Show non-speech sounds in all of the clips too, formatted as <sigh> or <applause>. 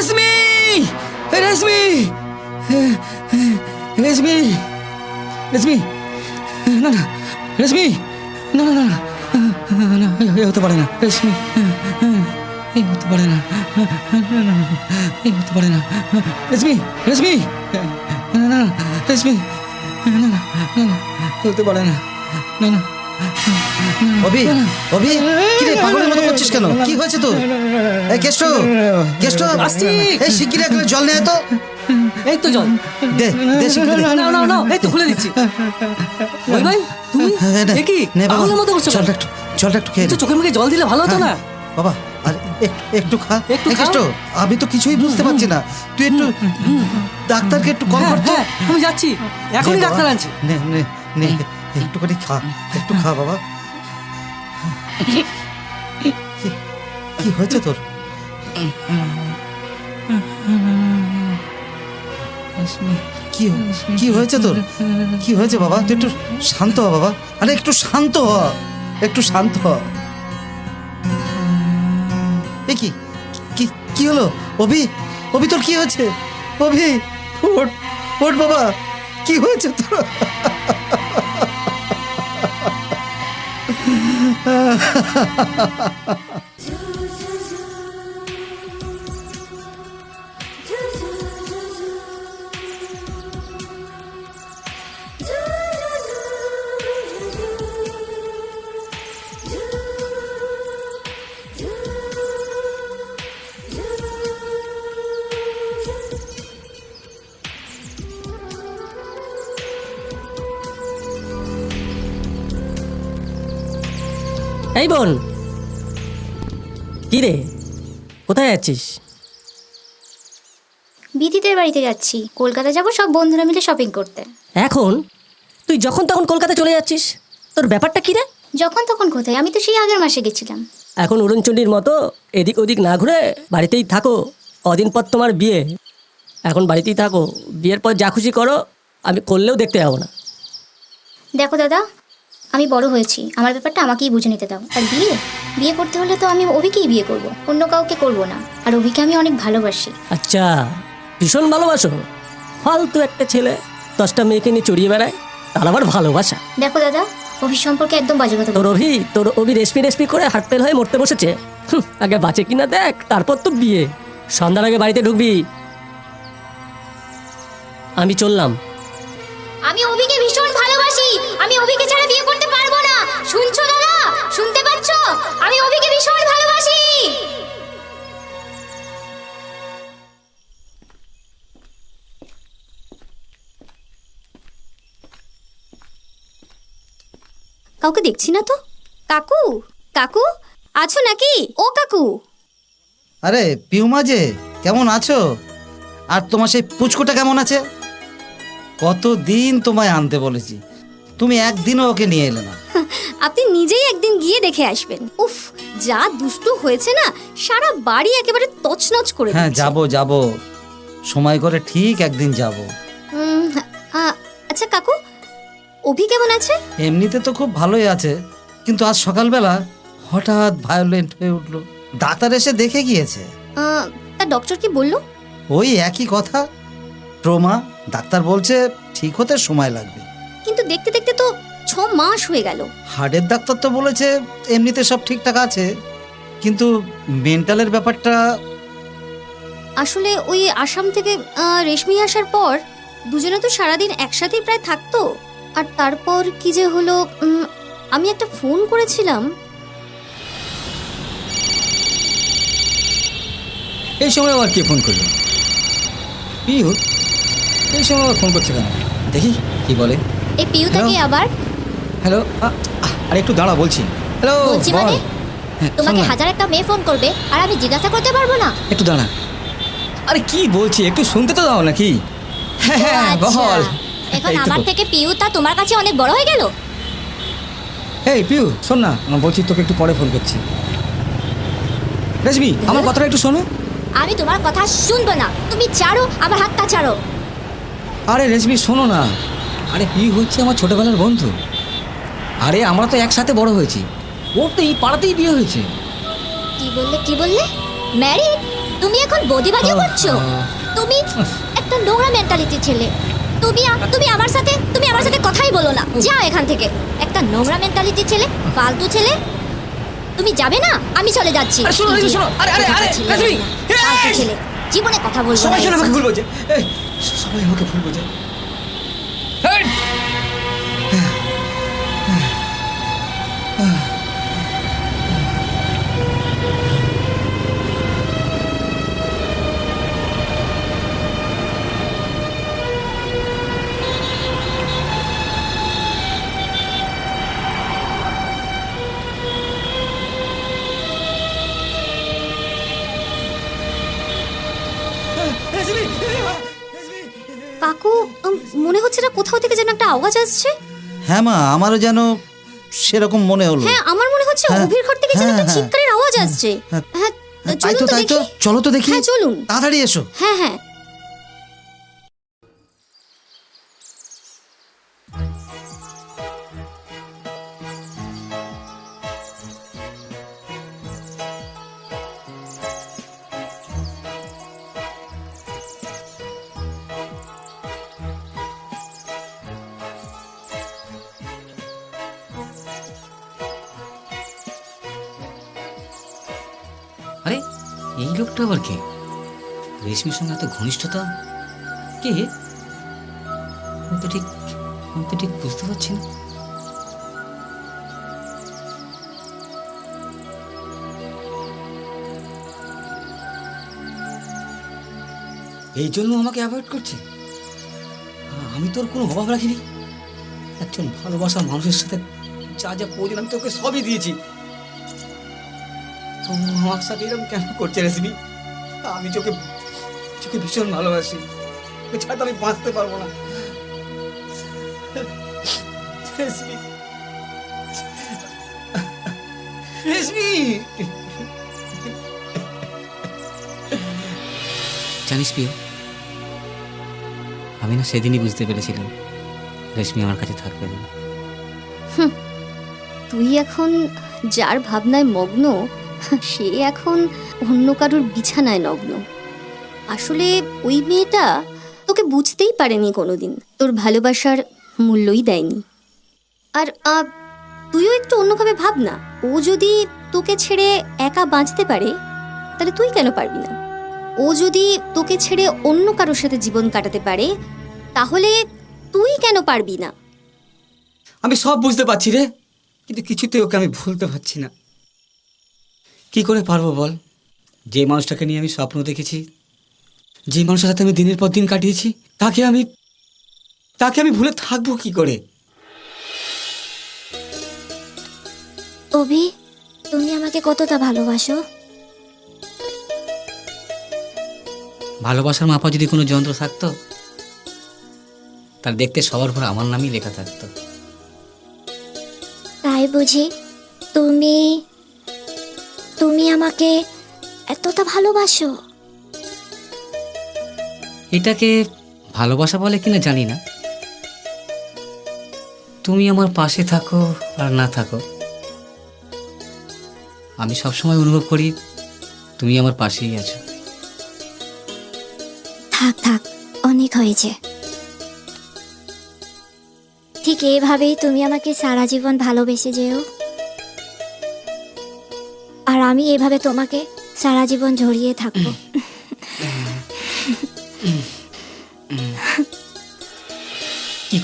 রেশমি রেশমি রেশমি রেশমি না না রেশমি না না না না এ হতে পারে না রেশমি এই হতে পারে না এই হতে পারে না রেশমি রেশমি না না রেশমি না না না হতে পারে না না না অভি অভি কি রে পাগলের মতো করছিস কেন? কি হয়েছে তোর? এই কেষ্ট কেষ্ট আসছি। এই শিগগিরি জল নিয়ে তো। এই তো জল। দে দে শিগগিরি নাও নাও নাও এই তো খুলে দিচ্ছি। ওই ভাই তুমি? হ্যাঁ, এ কি? পাগলের মতো করছ জলটা একটু জলটা একটু খেয়ে একটু চোখে মুখে জল দিলে ভালো হতো না? হ্যাঁ, বাবা আর একটু একটু খা। একটু কেষ্ট আমি তো কিছুই বুঝতে পারছি না। তুই একটু ডাক্তারকে একটু কল হ্যাঁ, কর তো। হ্যাঁ, আমি যাচ্ছি। এখনই ডাক্তার আনছি। নে নে নে। একটুখানি খা, একটু খা বাবা। কি- হয়েছে তোর? কি কি হয়েছে তোর? কি হয়েছে বাবা? তুই একটু শান্ত হ বাবা। আরে, একটু শান্ত হ, একটু শান্ত হ। এ কি কি হলো? অভি অভি তোর কি হয়েছে? অভি, ওঠ ওঠ বাবা। কি হয়েছে তোর? 啊，哈哈哈哈哈哈。এই বোন। কি রে কোথায় যাচ্ছিস? বিদিতের বাড়িতে যাচ্ছি। কলকাতা যাব সব বন্ধুরা মিলে শপিং করতে। এখন? তুই যখন তখন কলকাতা চলে যাচ্ছিস? তোর ব্যাপারটা কি রে? যখন তখন কোথায়? আমি তো সেই আগের মাসে গেছিলাম। এখন উড়নচণ্ডীর মতো এদিক ওদিক না ঘুরে বাড়িতেই থাকো। কদিন পর তোমার বিয়ে। এখন বাড়িতেই থাকো। বিয়ের পর যা খুশি করো আমি করলেও দেখতে যাব না। দেখো দাদা আমি বড় হয়েছি। আমার ব্যাপারটা আমাকেই বুঝে নিতে দাও। আর বিয়ে? বিয়ে করতে হলে তো আমি অভিকেই বিয়ে করব। অন্য কাউকে করব না। আর অভিকে আমি অনেক ভালোবাসি। আচ্ছা ভীষণ ভালোবাসো। ফালতু একটা ছেলে দশটা মেয়েকে নিয়ে চড়িয়ে বেড়ায় তার আবার ভালোবাসা। দেখো দাদা অভি সম্পর্কে একদম বাজে কথা তোর অভি তোর অভি রেসপি রেসপি করে হার্ট ফেল হয়ে মরতে বসেছে। আগে বাঁচে কিনা দেখ তারপর তো বিয়ে। সন্ধ্যার আগে বাড়িতে ঢুকবি। আমি চললাম। আমি অভিকে ভীষণ ভালোবাসি। আমি অভিকে ছাড়া বিয়ে করতে পারব না। শুনছো দাদা? শুনতে পাচ্ছো? আমি অভিকে ভীষণ ভালোবাসি। কাউকে দেখছি না তো? কাকু? কাকু? আছো নাকি? ও কাকু। আরে, পিউমা যে, কেমন আছো? আর তোমার সেই পুচকুটা কেমন আছে? কতদিন তোমায় আনতে বলেছি? তুমি একদিনও ওকে নিয়ে এলে না। আপনি নিজেই একদিন গিয়ে দেখে আসবেন। উফ যা দুষ্টু হয়েছে না সারা বাড়ি একেবারে তছনছ করে হ্যাঁ। যাব যাব। সময় করে ঠিক একদিন যাব। আচ্ছা কাকু অভি কেমন আছে? এমনিতে তো খুব ভালোই আছে কিন্তু আজ সকালবেলা হঠাৎ ভায়োলেন্ট হয়ে উঠল। ডাক্তার এসে দেখে গিয়েছে। তা ডক্টর কি বলল? ওই একই কথা। ট্রোমা ডাক্তার বলছে ঠিক হতে সময় লাগবে। কিন্তু দেখতে দেখতে তো ছ মাস হয়ে গেল। হার্টের ডাক্তার তো বলেছে এমনিতে সব ঠিকঠাক আছে কিন্তু মেন্টালের ব্যাপারটা আসলে ওই আসাম থেকে রেশমি আসার পর দুজনে তো সারাদিন একসাথেই প্রায় থাকতো। আর তারপর কি যে হলো উম, আমি একটা ফোন করেছিলাম। এই সময় আবার কে ফোন করল? পিউ এই সময় আবার ফোন করছে কেন? দেখি কি বলে। এই পিউতাকে Hello? আবার? হ্যালো আরে একটু দাঁড়া বলছি। হ্যালো বলছি মানে? হ্যাঁ, তোমাকে হাজার একটা মেয়ে ফোন করবে আর আমি জিজ্ঞাসা করতে পারব না। একটু দাঁড়া। আরে কি বলছি একটু শুনতে তো দাও নাকি? হ্যাঁ হ্যাঁ আচ্ছা। বল। এখন। আমার থেকে পিউতা তোমার কাছে অনেক বড় হয়ে গেল? এই পিউ শোন না আমি বলছি তোকে একটু পরে ফোন করছি। রেশমি আমার কথাটা একটু শোনো। আমি তোমার কথা শুনব না। তুমি ছাড়ো আমার হাতটা ছাড়ো। আরে রেশমি শোনো না। আরে পিউ হচ্ছে আমার ছোটবেলার বন্ধু? আরে আমরা তো একসাথে বড় হয়েছি। ওর তো এই পাড়াতেই বিয়ে হয়েছে। কি বললে কি বললে? ম্যারিড তুমি এখন বদিবাজি করছ? তুমি একটা নোংরা মেন্টালিটির ছেলে। তুমি তুমি আমার সাথে তুমি আমার সাথে কথাই বলো না। যাও এখান থেকে। একটা নোংরা মেন্টালিটির ছেলে ফালতু ছেলে। তুমি যাবে না? আমি চলে যাচ্ছি। আরে শোনো, শোনো, শোনো, আরে, আরে, আরে, ছেলে, এই! ছেলে। জীবনে কথা বলব না সবাই এর আমাকে সাথে। ভুল বোঝে এই, সবাই আমাকে ভুল বোঝে এই! কাকু উম, মনে হচ্ছে না কোথাও থেকে যেন একটা আওয়াজ আসছে। হ্যাঁ মা আমারও যেন সেরকম মনে হলো। হ্যাঁ আমার মনে হচ্ছে হ্যাঁ, অভির ঘর থেকে যেন হ্যাঁ, একটা হ্যাঁ। চিৎকারের আওয়াজ আসছে। হ্যাঁ, হ্যাঁ তাই চলুন তো তো তাই তো দেখি। চলো তো দেখি। হ্যাঁ চলুন। তাড়াতাড়ি এসো। হ্যাঁ হ্যাঁ। রেশমির সঙ্গে এত ঘনিষ্ঠতা? কে? আমি তো ঠিক, আমি তো ঠিক বুঝতে পারছি না। এই জন্য আমাকে অ্যাভয়েড করছে? আমি তোর কোনো অভাব রাখিনি? একজন ভালোবাসা মানুষের সাথে যা যা প্রয়োজন, আমি তোকে সবই দিয়েছি। তো আমার সাথে এরকম কেন করছে রেসমি আমি তোকে তোকে ভীষণ ভালোবাসি। এছাড়া তো আমি বাঁচতে পারব না। রেশমি। রেশমি! জানিস প্রিয় আমি না সেদিনই বুঝতে পেরেছিলাম রেশমি আমার কাছে থাকবে না। তুই এখন যার ভাবনায় মগ্ন সে এখন অন্য কারোর বিছানায় নগ্ন। আসলে ওই মেয়েটা তোকে বুঝতেই পারেনি কোনোদিন। তোর ভালোবাসার মূল্যই দেয়নি। আর তুইও একটু অন্যভাবে ভাব না। ও যদি তোকে ছেড়ে একা বাঁচতে পারে, তাহলে তুই কেন পারবি না? ও যদি তোকে ছেড়ে অন্য কারোর সাথে জীবন কাটাতে পারে, তাহলে তুই কেন পারবি না? আমি সব বুঝতে পারছি রে, কিন্তু কিছুতে ওকে আমি ভুলতে পারছি না। কি করে পারব বল? যে মানুষটাকে নিয়ে আমি স্বপ্ন দেখেছি যে মানুষের সাথে আমি দিনের পর দিন কাটিয়েছি তাকে আমি তাকে আমি ভুলে থাকব কি করে? অভি তুমি আমাকে কতটা ভালোবাসো? ভালোবাসার মাপা যদি কোনো যন্ত্র থাকতো তার দেখতে সবার উপর আমার নামই লেখা থাকতো। তাই বুঝি তুমি তুমি আমাকে এতটা ভালোবাসো? এটাকে ভালোবাসা বলে কিনা জানি না। তুমি আমার পাশে থাকো আর না থাকো। আমি সবসময় অনুভব করি তুমি আমার পাশেই আছো। থাক থাক, অনেক হয়েছে। ঠিক এইভাবেই তুমি আমাকে সারা জীবন ভালোবেসে যেও। আর আমি এভাবে তোমাকে সারা জীবন জড়িয়ে থাকব।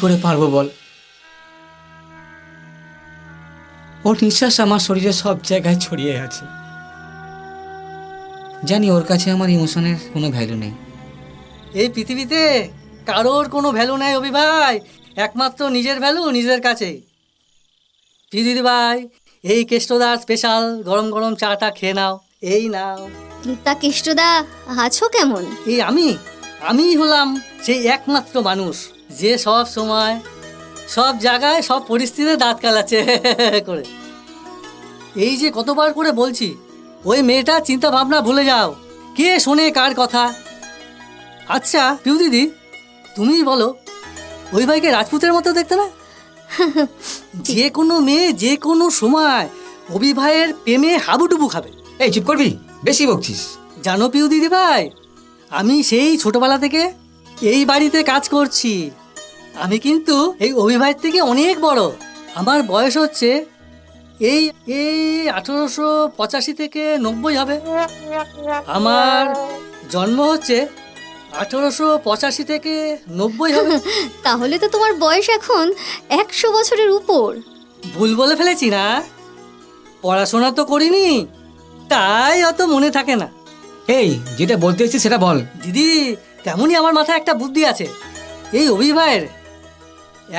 করে পারব বল। ওর নিঃশ্বাস আমার শরীরে সব জায়গায় ছড়িয়ে আছে। জানি ওর কাছে আমার ইমোশনের কোনো ভ্যালু নেই। এই পৃথিবীতে কারোর কোনো ভ্যালু নাই অভি ভাই। একমাত্র নিজের ভ্যালু নিজের কাছে দিদি ভাই এই কেষ্টদার স্পেশাল গরম গরম চাটা খেয়ে নাও। এই নাও। তা কেষ্টদা আছো কেমন? এই আমি আমি হলাম সেই একমাত্র মানুষ। যে সব সময় সব জায়গায় সব পরিস্থিতিতে দাঁত কালাচ্ছে <laughs> করে। এই যে কতবার করে বলছি ওই মেয়েটা চিন্তা ভাবনা ভুলে যাও। কে শোনে কার কথা? আচ্ছা পিউ দিদি তুমিই বলো ওই ভাইকে রাজপুতের মতো দেখতে না? <laughs> যে কোনো মেয়ে যে কোনো সময় অভি ভাইয়ের প্রেমে হাবুডুবু খাবে। এই চুপ করবি বেশি বকছিস। জানো পিউ দিদি ভাই আমি সেই ছোটবেলা থেকে এই বাড়িতে কাজ করছি। আমি কিন্তু এই অভিভাবক থেকে অনেক বড়। আমার বয়স হচ্ছে এই এই আঠেরোশো পঁচাশি থেকে নব্বই হবে। আমার জন্ম হচ্ছে আঠেরোশো পঁচাশি থেকে নব্বই হবে। <laughs> তাহলে তো তোমার বয়স এখন একশো বছরের উপর। ভুল বলে ফেলেছি না? পড়াশোনা তো করিনি তাই অত মনে থাকে না। এই যেটা বলতে এসেছিস সেটা বল। দিদি তেমনই আমার মাথায় একটা বুদ্ধি আছে। এই অভিভায়ের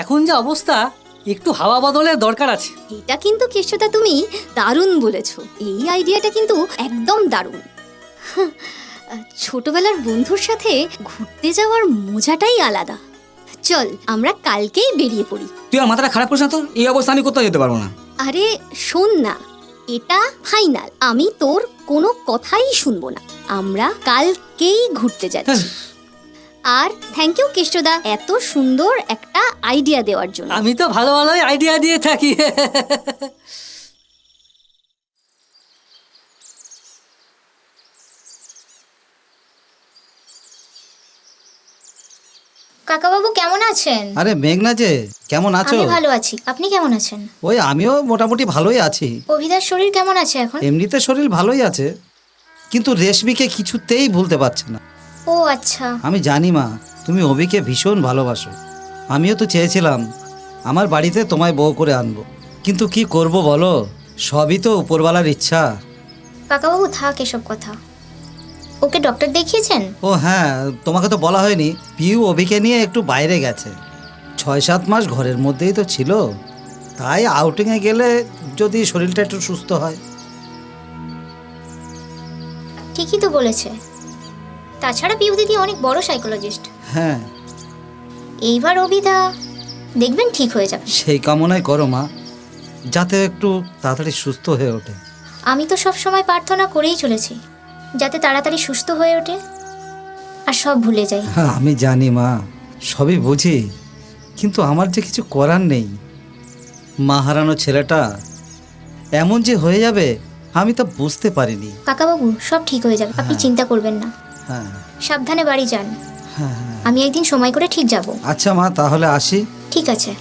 এখন যা অবস্থা একটু হাওয়া বদলের দরকার আছে। এটা কিন্তু কেষ্টদা তুমি দারুণ বলেছ। এই আইডিয়াটা কিন্তু একদম দারুণ। ছোটবেলার বন্ধুর সাথে ঘুরতে যাওয়ার মজাটাই আলাদা। চল আমরা কালকেই বেরিয়ে পড়ি। তুই আর মাথাটা খারাপ করিস না তো? এই অবস্থা আমি কোথাও যেতে পারব না। আরে শোন না এটা ফাইনাল। আমি তোর কোনো কথাই শুনব না। আমরা কালকেই ঘুরতে যাচ্ছি। আর থ্যাংক ইউ কেষ্টদা এত সুন্দর একটা আইডিয়া দেওয়ার জন্য। আমি তো ভালো ভালোই আইডিয়া দিয়ে থাকি। কাকাবাবু কেমন আছেন? আরে মেঘনা যে কেমন আছো? আমি ভালো আছি। আপনি কেমন আছেন? ওই আমিও মোটামুটি ভালোই আছি। অভিদার শরীর কেমন আছে এখন? এমনিতে শরীর ভালোই আছে কিন্তু রেশমিকে কিছুতেই ভুলতে পারছে না। ও আচ্ছা। আমি জানি মা তুমি অভিকে ভীষণ ভালোবাসো। আমিও তো চেয়েছিলাম আমার বাড়িতে তোমায় বউ করে আনব। কিন্তু কি করব বলো? সবই তো উপরওয়ালার ইচ্ছা। কাকাবাবু থাক এসব কথা। ওকে ডক্টর দেখিয়েছেন? ও হ্যাঁ তোমাকে তো বলা হয়নি। পিউ অভিকে নিয়ে একটু বাইরে গেছে। ছয় সাত মাস ঘরের মধ্যেই তো ছিল। তাই আউটিংয়ে গেলে যদি শরীরটা একটু সুস্থ হয়। ঠিকই তো বলেছে। তাছাড়া পিউ দিদি অনেক বড় সাইকোলজিস্ট হ্যাঁ। এইবার অভিদা দেখবেন ঠিক হয়ে যাবে। সেই কামনাই করো মা। যাতে একটু তাড়াতাড়ি সুস্থ হয়ে ওঠে। আমি তো সব সময় প্রার্থনা করেই চলেছি যাতে তাড়াতাড়ি সুস্থ হয়ে ওঠে আর সব ভুলে যাই হ্যাঁ আমি জানি মা। সবই বুঝি। কিন্তু আমার যে কিছু করার নেই। মা হারানো ছেলেটা এমন যে হয়ে যাবে আমি তা বুঝতে পারিনি। কাকাবাবু সব ঠিক হয়ে যাবে। আপনি চিন্তা করবেন না। হ্যাঁ। সাবধানে বাড়ি যান। হ্যাঁ হ্যাঁ। আমি একদিন সময় করে ঠিক যাব। আচ্ছা মা তাহলে আসি। ঠিক আছে।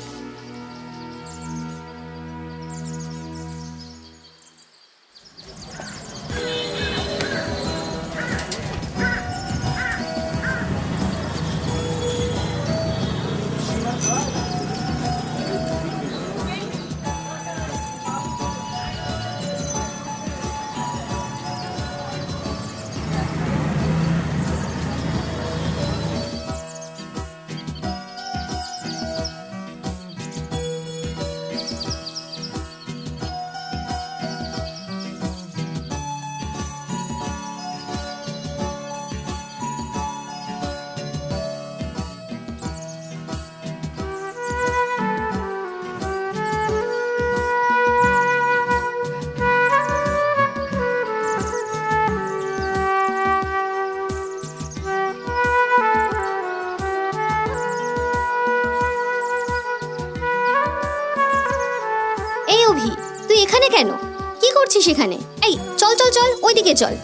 এখানে কেন? কি করছিস এখানে? এই চল চল চল ওইদিকে চল।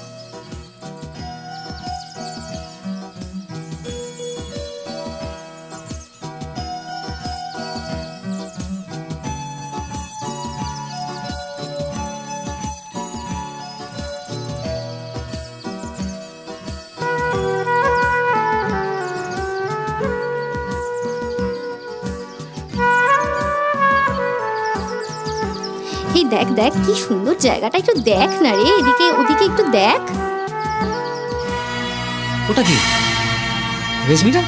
দেখ কি সুন্দর জায়গাটা। একটু দেখ না রে এদিকে ওদিকে একটু দেখ। ওটা কি? রেশমিটা?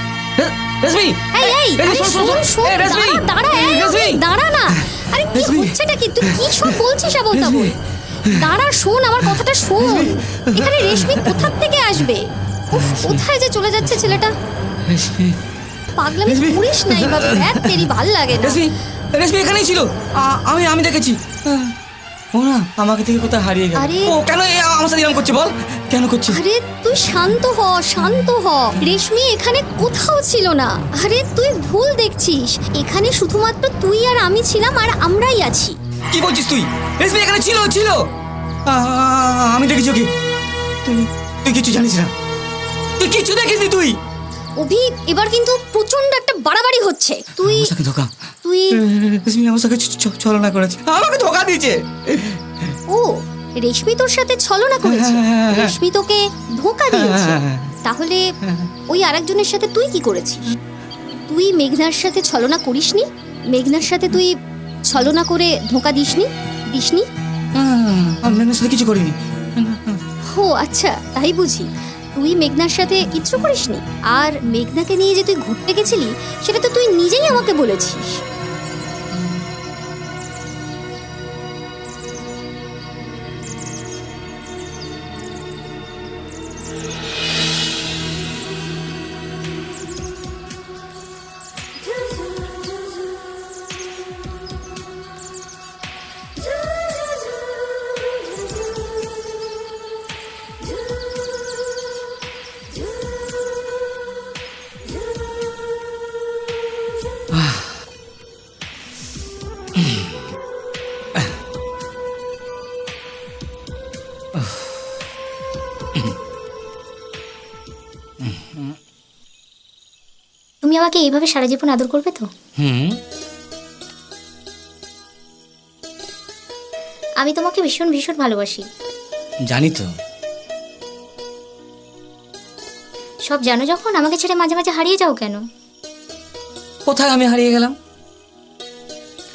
রেশমি! এই এই শোন, শোন, শোন। রেশমি! দাঁড়া রেশমি! দাঁড়া না। আরে কি! হচ্ছেটা কি তুই কি সব বলছিস আবল তাবল? দাঁড়া শোন আমার কথাটা শোন। এখানে রেশমি কোথা থেকে আসবে? উফ কোথায় যে চলে যাচ্ছে ছেলেটা? রেশমি! পাগলামি! করিস না এইভাবে দেখ তেরি ভালো লাগে না। রেশমি! রেশমি এখানেই ছিল। আমি আমি দেখেছি। ও না আমাকে থেকে কোথায় হারিয়ে গেল। আরে- ও কেন এ আমার সাথে এরকম করছে বল? কেন করছে আরে তুই শান্ত হ শান্ত হ। রেশমি এখানে কোথাও ছিল না। আরে তুই ভুল দেখছিস। এখানে শুধুমাত্র তুই আর আমি ছিলাম আর আমরাই আছি। কি বলছিস তুই? রেশমি এখানে ছিল ছিল। আ- আ- আমি দেখেছি ওকে। তুই তুই কিছু জানিস না। তুই কিছু দেখিসনি তুই? অভি এবার কিন্তু প্রচণ্ড একটা বাড়াবাড়ি হচ্ছে। তুই সাথে ধোকা। তুই রেশমি ছ- ছলনা করেছে। আমাকে ধোকা দিয়েছে। ও রেশমি তোর সাথে ছলনা করেছে? হ্যাঁ। রেশমি তোকে ধোকা দিয়েছে। হ্যাঁ। তাহলে ওই আরেকজনের সাথে তুই কি করেছিস? তুই মেঘনার সাথে ছলনা করিসনি? মেঘনার সাথে তুই ছলনা করে ধোকা দিসনি? দিসনি? আমি মেঘনার সাথে কিছু করিনি। ও আচ্ছা তাই বুঝি। তুই মেঘনার সাথে কিচ্ছু করিসনি। আর মেঘনাকে নিয়ে যে তুই ঘুরতে গেছিলি, সেটা তো তুই নিজেই আমাকে বলেছিস। তুমি আমাকে এইভাবে সারা জীবন আদর করবে তো? হুম। আমি তোমাকে ভীষণ ভীষণ ভালোবাসি। জানি তো। সব জানো যখন? আমাকে ছেড়ে মাঝে মাঝে হারিয়ে যাও কেন? কোথায় আমি হারিয়ে গেলাম?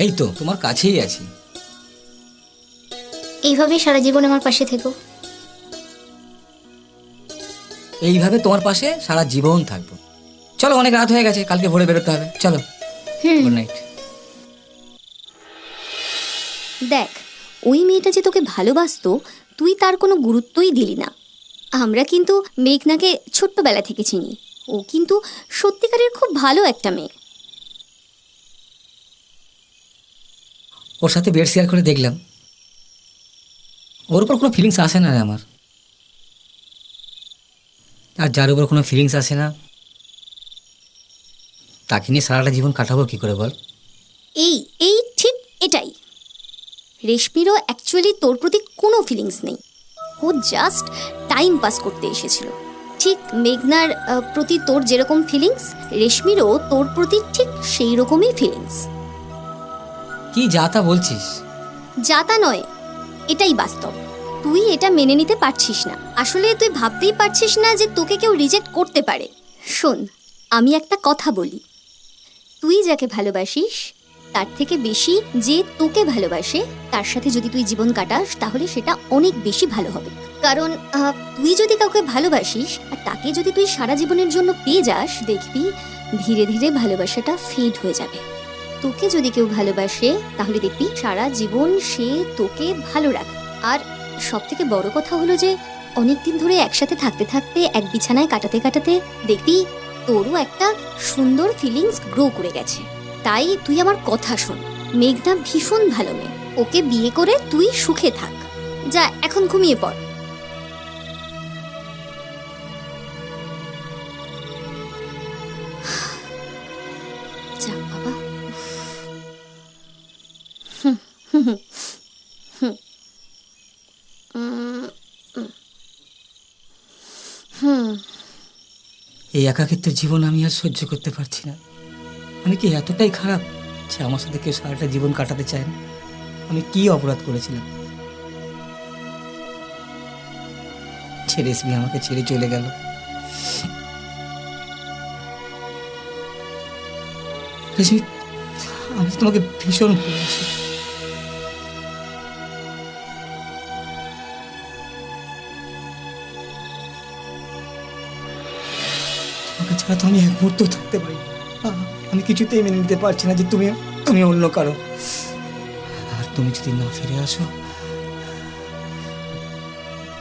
এই তো তোমার কাছেই আছি। এইভাবেই সারা জীবন আমার পাশে থেকো। এইভাবে তোমার পাশে সারা জীবন থাকব। চলো অনেক রাত হয়ে গেছে কালকে ভোরে বেরোতে হবে। চলো গুড নাইট দেখ ওই মেয়েটা যে তোকে ভালোবাসতো তুই তার কোনো গুরুত্বই দিলি না। আমরা কিন্তু মেঘনাকে ছোট্টবেলা থেকে চিনি। ও কিন্তু সত্যিকারের খুব ভালো একটা মেয়ে। ওর সাথে বেড শেয়ার করে দেখলাম। ওর উপর কোনো ফিলিংস আসে না রে আমার। আর যার উপর কোনো ফিলিংস আসে না। তাকে নিয়ে সারাটা জীবন কাটাবো কি করে বল? এই এই ঠিক এটাই। রেশমিরও অ্যাকচুয়ালি তোর প্রতি কোনো ফিলিংস নেই। ও জাস্ট টাইম পাস করতে এসেছিল। ঠিক মেঘনার প্রতি তোর যেরকম ফিলিংস রেশমিরও তোর প্রতি ঠিক সেই রকমই ফিলিংস কি যা তা বলছিস? যা তা নয়, এটাই বাস্তব। তুই এটা মেনে নিতে পারছিস না। আসলে তুই ভাবতেই পারছিস না যে তোকে কেউ রিজেক্ট করতে পারে। শোন, আমি একটা কথা বলি। তুই যাকে ভালোবাসিস, তার থেকে বেশি যে তোকে ভালোবাসে, তার সাথে যদি তুই জীবন কাটাস, তাহলে সেটা অনেক বেশি ভালো হবে। কারণ তুই যদি কাউকে ভালোবাসিস, আর তাকে যদি তুই সারা জীবনের জন্য পেয়ে যাস, দেখবি ধীরে ধীরে ভালোবাসাটা ফেড হয়ে যাবে। তোকে যদি কেউ ভালোবাসে, তাহলে দেখবি সারা জীবন সে তোকে ভালো রাখে। আর সব থেকে বড় কথা হলো যে, অনেকদিন ধরে একসাথে থাকতে থাকতে, এক বিছানায় কাটাতে কাটাতে দেখবি তোরও একটা সুন্দর ফিলিংস গ্রো করে গেছে। তাই তুই আমার কথা শোন। মেঘনা ভীষণ ভালো মেয়ে। ওকে বিয়ে করে তুই সুখে থাক। যা, এখন ঘুমিয়ে পড়। এই একাকিত্ব জীবন আমি আর সহ্য করতে পারছি না। আমি কি এতটাই খারাপ যে আমার সাথে কেউ সারাটা জীবন কাটাতে চায় না? আমি কি অপরাধ করেছিলাম? ছেড়ে রেশমি আমাকে ছেড়ে চলে গেল। আমি তোমাকে ভীষণ ভালোবাসি। ছাড়া তো আমি এক মুহূর্ত থাকতে পারি। আমি কিছুতেই মেনে নিতে পারছি না যে তুমি তুমি অন্য কারও। আর তুমি যদি না ফিরে আসো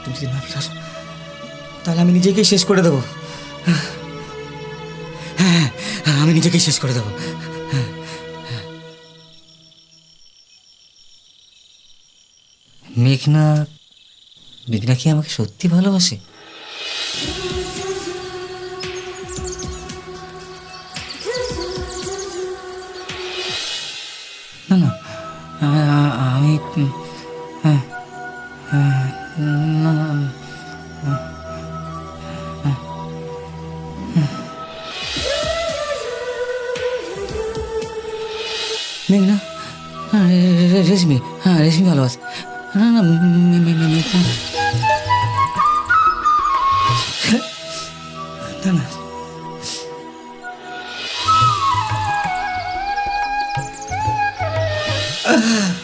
তুমি যদি না ফিরে আসো তাহলে আমি নিজেকেই শেষ করে দেবো। হ্যাঁ হ্যাঁ, আমি নিজেকেই শেষ করে দেবো। মেঘনা মেঘনা কি আমাকে সত্যি ভালোবাসে? Hm. Hm. Hm. মেঘনা হ্যাঁ, রেশমি হ্যাঁ রেশমি ভালো আছে। না না না না। Ugh.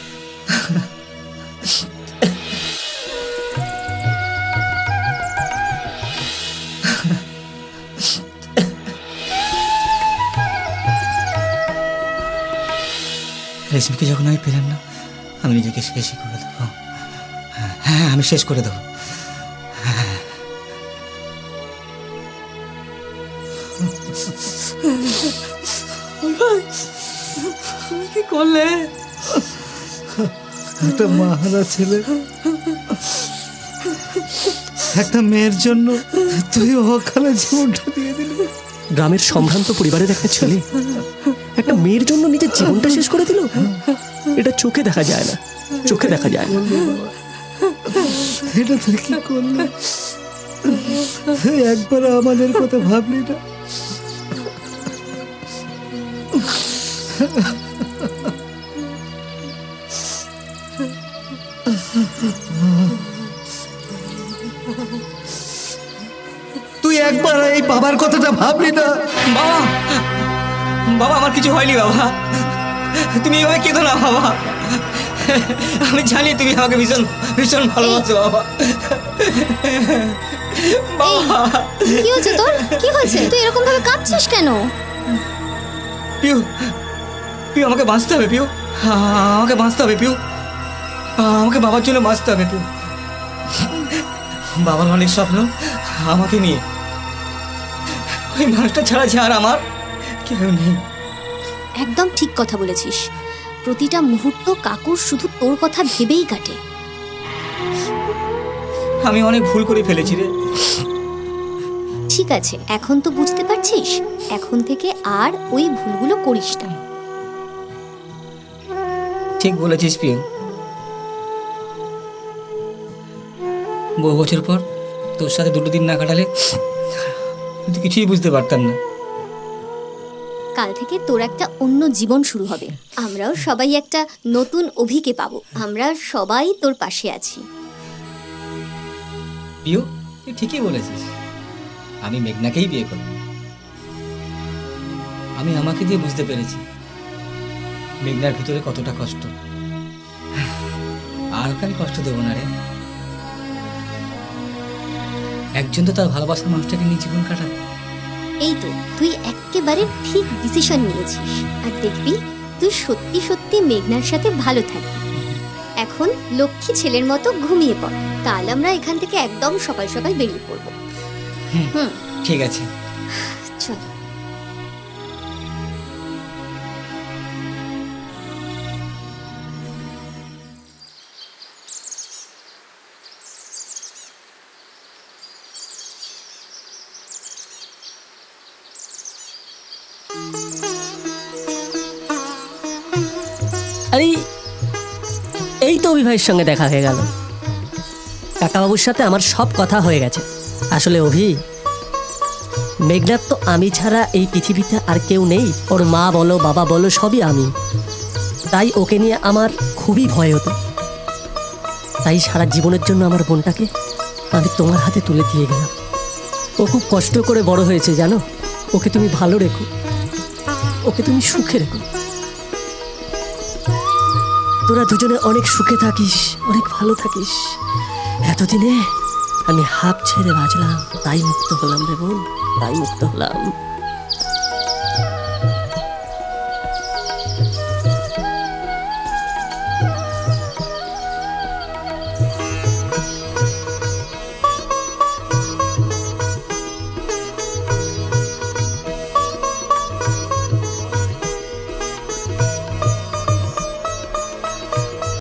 রেশমিকে যখন আমি পেলাম না আমি নিজেকে শেষই করে দেবো। হ্যাঁ হ্যাঁ আমি শেষ করে দেবো। কি করলে? একটা মাহারা ছেলে। একটা মেয়ের জন্য তুই অকালে জীবনটা দিয়ে দিলি। গ্রামের সম্ভ্রান্ত পরিবারের একটা ছেলে। একটা মেয়ের জন্য নিজের জীবনটা শেষ করে দিল? এটা চোখে দেখা যায় না। চোখে দেখা যায় না। এটা তুই কি করলি? একবার আমাদের কথা ভাবলি না? তুই একবার এই বাবার কথাটা ভাবলি না? বাবা বাবা আমার কিছু হয়নি বাবা। তুমি এভাবে কেঁদো না বাবা। আমি জানি তুমি আমাকে ভীষণ ভীষণ ভালোবাসো বাবা। বাবা। কি হয়েছে তোর? কি হয়েছে? তুই এরকম ভাবে কাঁদছিস কেন? পিউ পিউ আমাকে বাঁচতে হবে পিউ। আমাকে বাঁচতে হবে পিউ। আমাকে বাবার জন্য বাঁচতে হবে পিউ। বাবার অনেক স্বপ্ন আমাকে নিয়ে। ওই মানুষটা ছাড়া যে আর আমার? কেউ নেই। একদম ঠিক কথা বলেছিস। প্রতিটা মুহূর্ত কাকুর শুধু তোর কথা ভেবেই কাটে। আমি অনেক ভুল করে ফেলেছি রে। ঠিক আছে এখন তো বুঝতে পারছিস? এখন থেকে আর ওই ভুলগুলো করিস না। ঠিক বলেছিস পিউ বহু বছর পর তোর সাথে দুটো দিন না কাটালে কিছুই বুঝতে পারতাম না। কাল থেকে তোর একটা অন্য জীবন শুরু হবে। আমরাও সবাই একটা নতুন অভিকে পাবো। আমরা সবাই তোর পাশে আছি। তুই ঠিকই বলেছিস। আমি মেঘনাকেই বিয়ে করব। আমি আমাকে দিয়ে বুঝতে পেরেছি মেঘনার ভিতরে কতটা কষ্ট। আর ওকে কষ্ট দেবো না রে। একজন তো তার ভালোবাসার মানুষটাকে নিয়ে জীবন কাটাবে। এই তো তুই একেবারে ঠিক ডিসিশন নিয়েছিস। আর দেখবি তুই সত্যি সত্যি মেঘনার সাথে ভালো থাকবি। এখন লক্ষ্মী ছেলের মতো ঘুমিয়ে পড়। কাল আমরা এখান থেকে একদম সকাল সকাল বেরিয়ে পড়ব। হুম। হুম। ঠিক আছে। চল। এই তো অভি ভাইয়ের সঙ্গে দেখা হয়ে গেল। কাকাবাবুর সাথে আমার সব কথা হয়ে গেছে। আসলে অভি, মেঘনাথ তো আমি ছাড়া এই পৃথিবীতে আর কেউ নেই। ওর মা বলো, বাবা বলো, সবই আমি। তাই ওকে নিয়ে আমার খুবই ভয় হতো। তাই সারা জীবনের জন্য আমার বোনটাকে আমি তোমার হাতে তুলে দিয়ে গেলাম। ও খুব কষ্ট করে বড় হয়েছে, জানো? ওকে তুমি ভালো রেখো। ওকে তুমি সুখে রেখো। তোরা দুজনে অনেক সুখে থাকিস, অনেক ভালো থাকিস। এতদিনে আমি হাফ ছেড়ে বাঁচলাম, তাই মুক্ত হলাম রে বোন, তাই মুক্ত হলাম।